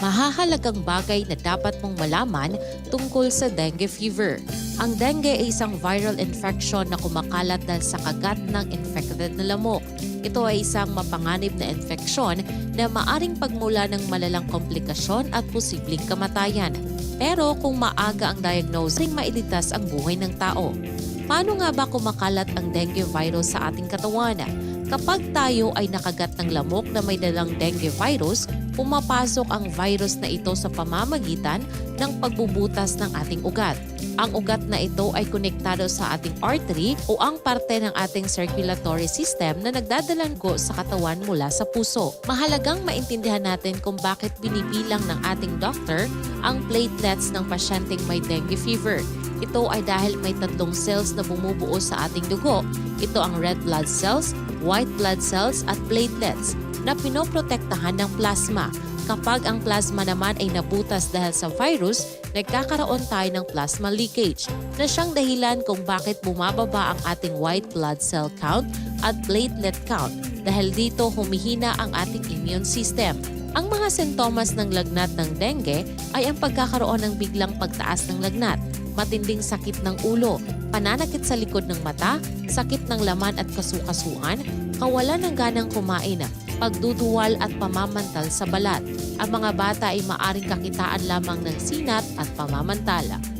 mahahalagang bagay na dapat mong malaman tungkol sa dengue fever. Ang dengue ay isang viral infection na kumakalat dahil sa kagat ng infected na lamok. Ito ay isang mapanganib na infeksyon na maaring pagmula ng malalang komplikasyon at posibleng kamatayan. Pero kung maaga ang diagnosing, mailigtas ang buhay ng tao. Paano nga ba kumakalat ang dengue virus sa ating katawan? Kapag tayo ay nakagat ng lamok na may dalang dengue virus, pumapasok ang virus na ito sa pamamagitan ng pagbubutas ng ating ugat. Ang ugat na ito ay konektado sa ating artery o ang parte ng ating circulatory system na nagdadalang go sa katawan mula sa puso. Mahalagang maintindihan natin kung bakit binibilang ng ating doctor ang platelets ng pasyenteng may dengue fever. Ito ay dahil may tatlong cells na bumubuo sa ating dugo. Ito ang red blood cells, white blood cells at platelets na pinoprotektahan ng plasma. Kapag ang plasma naman ay nabutas dahil sa virus, nagkakaroon tayo ng plasma leakage na siyang dahilan kung bakit bumababa ang ating white blood cell count at platelet count dahil dito humihina ang ating immune system. Ang mga sintomas ng lagnat ng dengue ay ang pagkakaroon ng biglang pagtaas ng lagnat, matinding sakit ng ulo, pananakit sa likod ng mata, sakit ng laman at kasukasuan, kawalan ng ganang kumain, pagduduwal at pamamantal sa balat. Ang mga bata ay maaring kakitaan lamang ng sinat at pamamantala.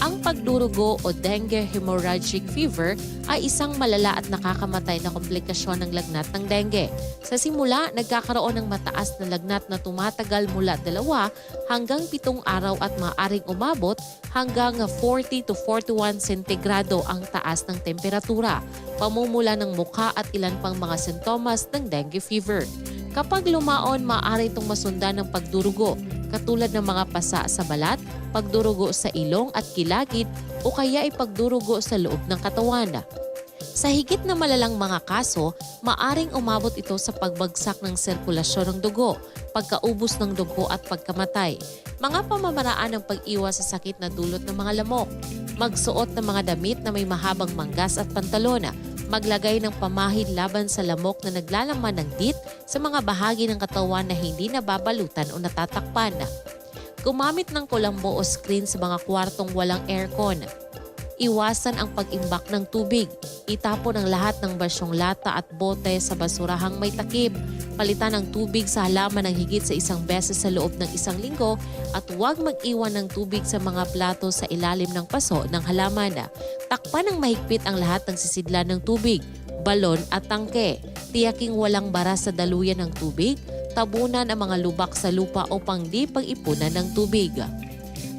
Ang pagdurugo o dengue hemorrhagic fever ay isang malala at nakakamatay na komplikasyon ng lagnat ng dengue. Sa simula, nagkakaroon ng mataas na lagnat na tumatagal mula dalawa hanggang pitong araw at maaring umabot hanggang 40 to 41 sentigrado ang taas ng temperatura, pamumula ng mukha at ilan pang mga sintomas ng dengue fever. Kapag lumaon, maaari itong masundan ng pagdurugo, katulad ng mga pasa sa balat, pagdurugo sa ilong at kilagid o kaya ay pagdurugo sa loob ng katawan. Sa higit na malalang mga kaso, maaring umabot ito sa pagbagsak ng sirkulasyon ng dugo, pagkaubos ng dugo at pagkamatay. Mga pamamaraan ng pag-iwas sa sakit na dulot ng mga lamok, magsuot ng mga damit na may mahabang manggas at pantalona, maglagay ng pamahid laban sa lamok na naglalaman ng dit sa mga bahagi ng katawan na hindi nababalutan o natatakpan. Gumamit ng kulambo o screen sa mga kwartong walang aircon. Iwasan ang pag-imbak ng tubig. Itapon ang lahat ng basyong lata at bote sa basurahang may takip. Palitan ang tubig sa halaman ng higit sa isang beses sa loob ng isang linggo at huwag mag-iwan ng tubig sa mga plato sa ilalim ng paso ng halaman. Takpan ng mahigpit ang lahat ng sisidlan ng tubig, balon at tangke. Tiyaking walang bara sa daluyan ng tubig, tabunan ang mga lubak sa lupa upang di pag-ipunan ng tubig.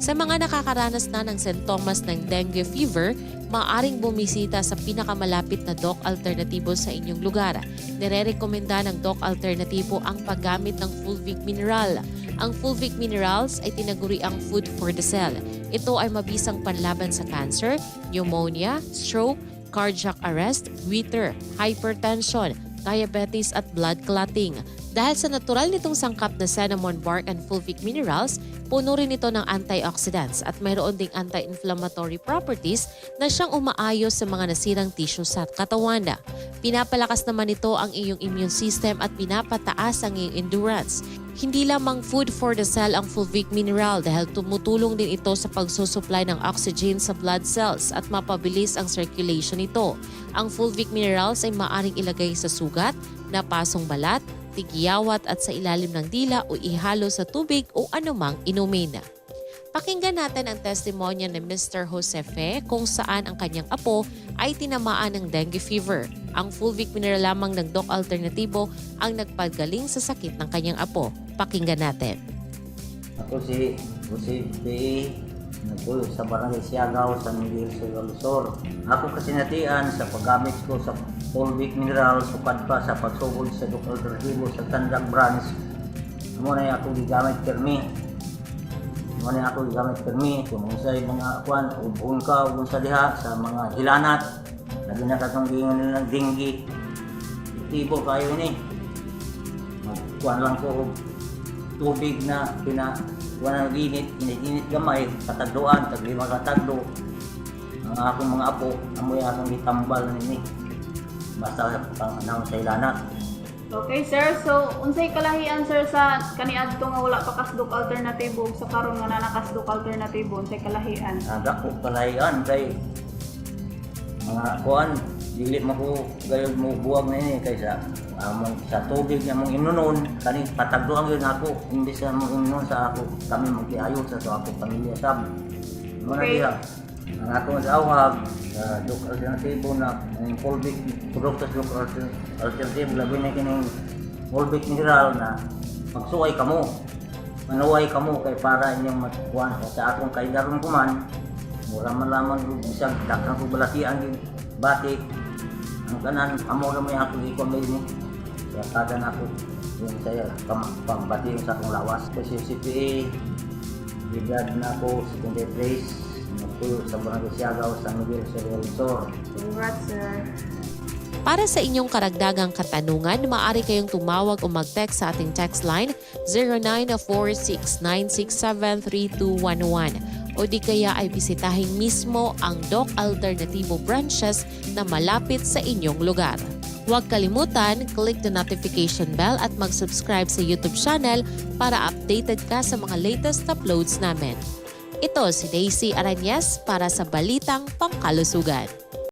Sa mga nakakaranas na ng sintomas ng dengue fever, maaaring bumisita sa pinakamalapit na doc alternatibo sa inyong lugar. Nire-rekomenda ng doc alternatibo ang paggamit ng Fulvic Mineral. Ang Fulvic Minerals ay tinaguri ang food for the cell. Ito ay mabisang panlaban sa cancer, pneumonia, stroke, cardiac arrest, goiter, hypertension, diabetes at blood clotting. Dahil sa natural nitong sangkap na cinnamon bark and fulvic minerals, puno rin ito ng antioxidants at mayroon ding anti-inflammatory properties na siyang umaayos sa mga nasirang tissue sa katawan. Pinapalakas naman ito ang iyong immune system at pinapataas ang iyong endurance. Hindi lamang food for the cell ang fulvic mineral dahil tumutulong din ito sa pagsusupply ng oxygen sa blood cells at mapabilis ang circulation nito. Ang fulvic minerals ay maaring ilagay sa sugat, napasong balat, tigiyawat at sa ilalim ng dila o ihalo sa tubig o anumang inumin. Pakinggan natin ang testimonya ni Mr. Josefe kung saan ang kanyang apo ay tinamaan ng dengue fever. Ang Fulvic mineral lamang ng Doc Alternatibo ang nagpagaling sa sakit ng kanyang apo. Pakinggan natin. Ako si Jose B. Nagpuyo sa Barangay Siagaw, San Miguel, Luzon. Ako kasi natian sa paggamit ko sa Fulvic Mineral, sukad pa sa pagsugod sa Dr. Tertibo sa Tandag Branch. Amo na ako gigamit permi. Amo na ako gigamit permi kung unsay mga kwan, ubon ka, ubon sa diha sa mga hilanat. Labi na katong gingon nila ng dinggi. Tibo kayo ni. Magkuhan lang ko tubig na pina wala ng init, init-init gamay, katagduan, taglima katagdo. Ang akong mga apo, amoy akong itambal nini. Basta pang anong sa ilanat. Okay, sir. So, unsay kalahian, sir, sa kaniadto nga wala pa kasdok alternatibo ug sa karon nga na nakasdok alternatibo, unsay kalahian? Aga ko kalayan kay mga kuan dili mo ko gayud mo buwag na ini kaysa among sa tubig niya mong inunon kani patagduan yun ako. Hindi sa mong inunon sa ako kami magkiayo sa sa ako pamilya sab. Mo na diha. Ang akong gawag uh, duk alternatibo na ang fulvic produkto duk alter- alternatibo labi na kining fulvic mineral na magsuway kamo manuway kamo kay para inyong matkuan sa akong kaidaron kuman mura man lamang bisag dakang ko balatian yung batik ang kanan amo na may ako ikaw may ni kaya kada na ako. Yung saya pam, pambati yung sa akong lawas. Kasi si CPA edad na ako 73 Nagpuyo sa Barangay Siagaw, San Miguel, Sur. Congrats, sir. Para sa inyong karagdagang katanungan, maaari kayong tumawag o mag-text sa ating text line 0946-967-3211 o di kaya ay bisitahin mismo ang Doc Alternativo branches na malapit sa inyong lugar. Huwag kalimutan, click the notification bell at mag-subscribe sa YouTube channel para updated ka sa mga latest uploads namin. Ito si Daisy Aranyes para sa Balitang Pangkalusugan.